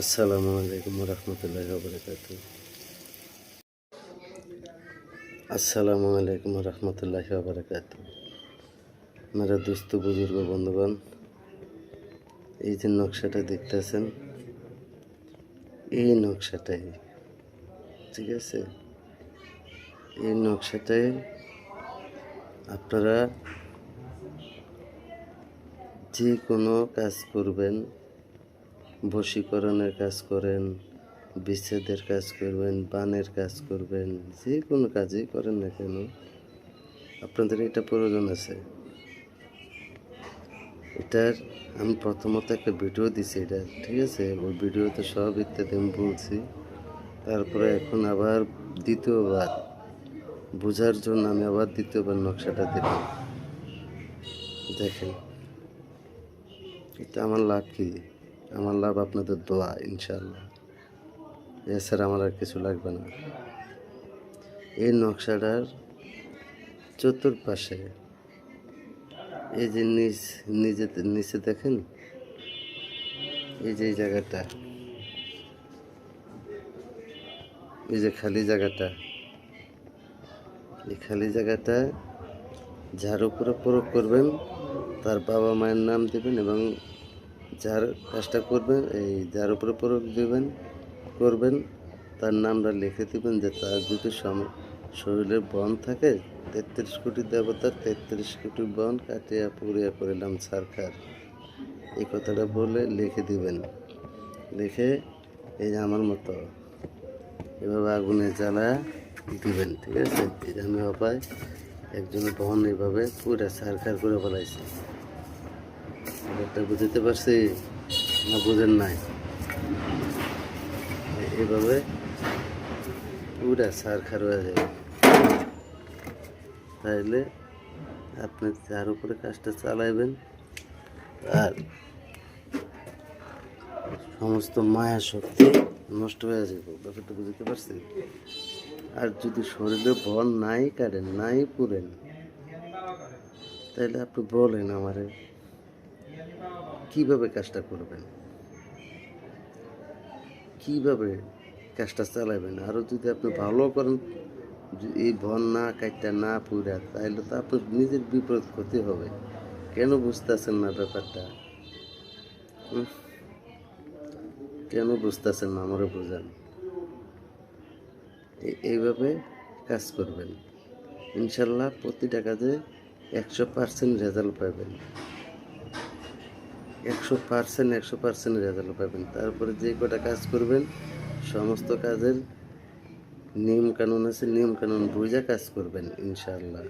আসসালামু আলাইকুম রহমতুল্লাহ বরকাত আসসালামু আলাইকুম রহমতুল্লাহ বরকাত মেরা দুস্থ বুজুর্গ বন্ধুগণ, এই যে নকশাটা দেখতেছেন, এই নকশাটাই, ঠিক আছে? এই নকশাটাই আপনারা যে কোনো কাজ করবেন বশীকরণের কাজ করেন, বিচ্ছেদের কাজ করবেন, বানের কাজ করবেন, যে কোনো কাজই করেন না কেন, আপনাদের এটা প্রয়োজন আছে। এটার আমি প্রথমত একটা ভিডিও দিছি এটা, ঠিক আছে? ওই ভিডিওতে সব ইত্যাদি আমি বলছি। তারপরে এখন আবার দ্বিতীয়বার, বোঝার জন্য আমি আবার দ্বিতীয়বার নকশাটা দিলাম। দেখেন, এটা আমার লাভ কি আমার লাভ আপনাদের দোয়া ইনশাল্লাহ এছাড়া আমার আর কিছু লাগবে না। এই নকশাটার চতুর্পাশে, এই যে নিচ নিজে নিচে দেখেন? এই যে এই জায়গাটা। এই যে খালি জায়গাটা। এই খালি জায়গাটা যার উপরে প্রয়োগ করবেন, তার বাবা মায়ের নাম দেবেন এবং যার কাজটা করবেন, এই যার উপরে প্রয়োগ দেবেন, করবেন, তার নামটা লিখে দেবেন যে তার যদি শরীরে বন থাকে, তেত্রিশ কোটি দেবতার তেত্রিশ কোটি বন কাটিয়া পুড়িয়া করিলাম সরকার এই কথাটা বলে লিখে দিবেন। লিখে এই যে আমার মতো এভাবে আগুনে জ্বালা দিবেন, ঠিক আছে? আমি অপায় একজন বহন এইভাবে পুরা সরকার করে ফেলাইছে। ব্যাপারটা বুঝতে পারছি না বুঝেন নাই। এভাবে পুরা সার খার হয়ে যাবে। তাইলে আপনি যার উপরে কাজটা চালাইবেন, আর সমস্ত মায়া শক্তি নষ্ট হয়ে যাবে। ব্যাপারটা বুঝতে পারছি? আর যদি শরীরে বল নাই কাটেন নাই, পুরেন তাহলে আপনি বলেন আমারে। কীভাবে কাজটা করবেন? কীভাবে কাজটা চালাবেন? আরও যদি আপনি ভালো করেন এই ভন না কাটটা না পুরা তাহলে তো আপনার নিজের বিপরীত ক্ষতি হবে। কেন বুঝতেছেন না ব্যাপারটা? কেন বুঝতেছেন না আমারও বোঝান। এইভাবে কাজ করবেন। ইনশাল্লাহ প্রতিটা কাজে একশো পার্সেন্ট রেজাল্ট পাবেন। একশো পার্সেন্ট একশো পার্সেন্ট রেজাল্ট পাবেন। তারপরে যে কটা কাজ করবেন, সমস্ত কাজের নিয়ম কানুন আছে, নিয়ম কানুন বুঝে কাজ করবেন, ইনশাআল্লাহ।